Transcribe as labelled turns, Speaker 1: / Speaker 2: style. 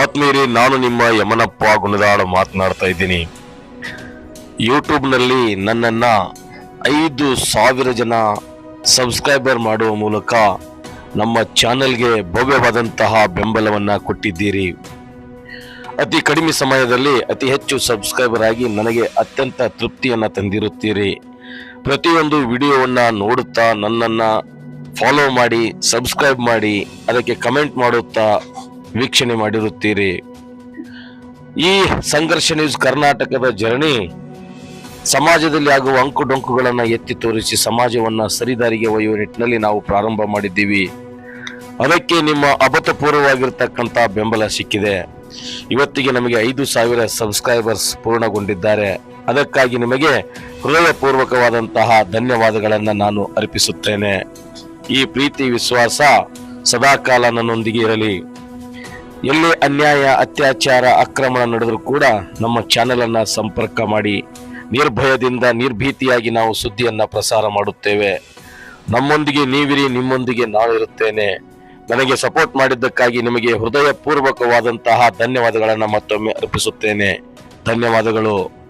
Speaker 1: ಆತ್ಮೀಯರೇ, ನಾನು ನಿಮ್ಮ ಯಮನಪ್ಪ ಗುಣದಾಳ ಮಾತನಾಡ್ತಾ ಇದ್ದೀನಿ. ಯೂಟ್ಯೂಬ್ನಲ್ಲಿ ನನ್ನನ್ನು ಐದು ಸಾವಿರ ಜನ ಸಬ್ಸ್ಕ್ರೈಬರ್ ಮಾಡುವ ಮೂಲಕ ನಮ್ಮ ಚಾನೆಲ್ಗೆ ಭವ್ಯವಾದಂತಹ ಬೆಂಬಲವನ್ನು ಕೊಟ್ಟಿದ್ದೀರಿ. ಅತಿ ಕಡಿಮೆ ಸಮಯದಲ್ಲಿ ಅತಿ ಹೆಚ್ಚು ಸಬ್ಸ್ಕ್ರೈಬರ್ ಆಗಿ ನನಗೆ ಅತ್ಯಂತ ತೃಪ್ತಿಯನ್ನು ತಂದಿರುತ್ತೀರಿ. ಪ್ರತಿಯೊಂದು ವಿಡಿಯೋವನ್ನು ನೋಡುತ್ತಾ ನನ್ನನ್ನು ಫಾಲೋ ಮಾಡಿ, ಸಬ್ಸ್ಕ್ರೈಬ್ ಮಾಡಿ, ಅದಕ್ಕೆ ಕಮೆಂಟ್ ಮಾಡುತ್ತಾ ವೀಕ್ಷಣೆ ಮಾಡಿರುತ್ತೀರಿ. ಈ ಸಂಘರ್ಷ ನ್ಯೂಸ್ ಕರ್ನಾಟಕದ ಜರ್ನಿ ಸಮಾಜದಲ್ಲಿ ಆಗುವ ಅಂಕುಡೊಂಕುಗಳನ್ನು ಎತ್ತಿ ತೋರಿಸಿ ಸಮಾಜವನ್ನ ಸರಿದಾರಿಗೆ ಒಯ್ಯುವ ನಿಟ್ಟಿನಲ್ಲಿ ನಾವು ಪ್ರಾರಂಭ ಮಾಡಿದ್ದೀವಿ. ಅದಕ್ಕೆ ನಿಮ್ಮ ಅಭೂತಪೂರ್ವವಾಗಿರ್ತಕ್ಕಂಥ ಬೆಂಬಲ ಸಿಕ್ಕಿದೆ. ಇವತ್ತಿಗೆ ನಮಗೆ ಐದು ಸಾವಿರ ಸಬ್ಸ್ಕ್ರೈಬರ್ಸ್ ಪೂರ್ಣಗೊಂಡಿದ್ದಾರೆ. ಅದಕ್ಕಾಗಿ ನಿಮಗೆ ಹೃದಯಪೂರ್ವಕವಾದಂತಹ ಧನ್ಯವಾದಗಳನ್ನು ನಾನು ಅರ್ಪಿಸುತ್ತೇನೆ. ಈ ಪ್ರೀತಿ, ವಿಶ್ವಾಸ ಸದಾಕಾಲ ನನ್ನೊಂದಿಗೆ ಇರಲಿ. ಎಲ್ಲಿ ಅನ್ಯಾಯ, ಅತ್ಯಾಚಾರ ಆಕ್ರಮಣ ನಡೆದರೂ ಕೂಡ ನಮ್ಮ ಚಾನೆಲ್ ಅನ್ನ ಸಂಪರ್ಕ ಮಾಡಿ. ನಿರ್ಭಯದಿಂದ, ನಿರ್ಭೀತಿಯಾಗಿ ನಾವು ಸುದ್ದಿಯನ್ನು ಪ್ರಸಾರ ಮಾಡುತ್ತೇವೆ. ನಮ್ಮೊಂದಿಗೆ ನೀವಿರಿ, ನಿಮ್ಮೊಂದಿಗೆ ನಾನು ಇರುತ್ತೇನೆ ನನಗೆ ಸಪೋರ್ಟ್ ಮಾಡಿದ್ದಕ್ಕಾಗಿ ನಿಮಗೆ ಹೃದಯಪೂರ್ವಕವಾದಂತಹ ಧನ್ಯವಾದಗಳನ್ನು ಮತ್ತೊಮ್ಮೆ ಅರ್ಪಿಸುತ್ತೇನೆ. ಧನ್ಯವಾದಗಳು.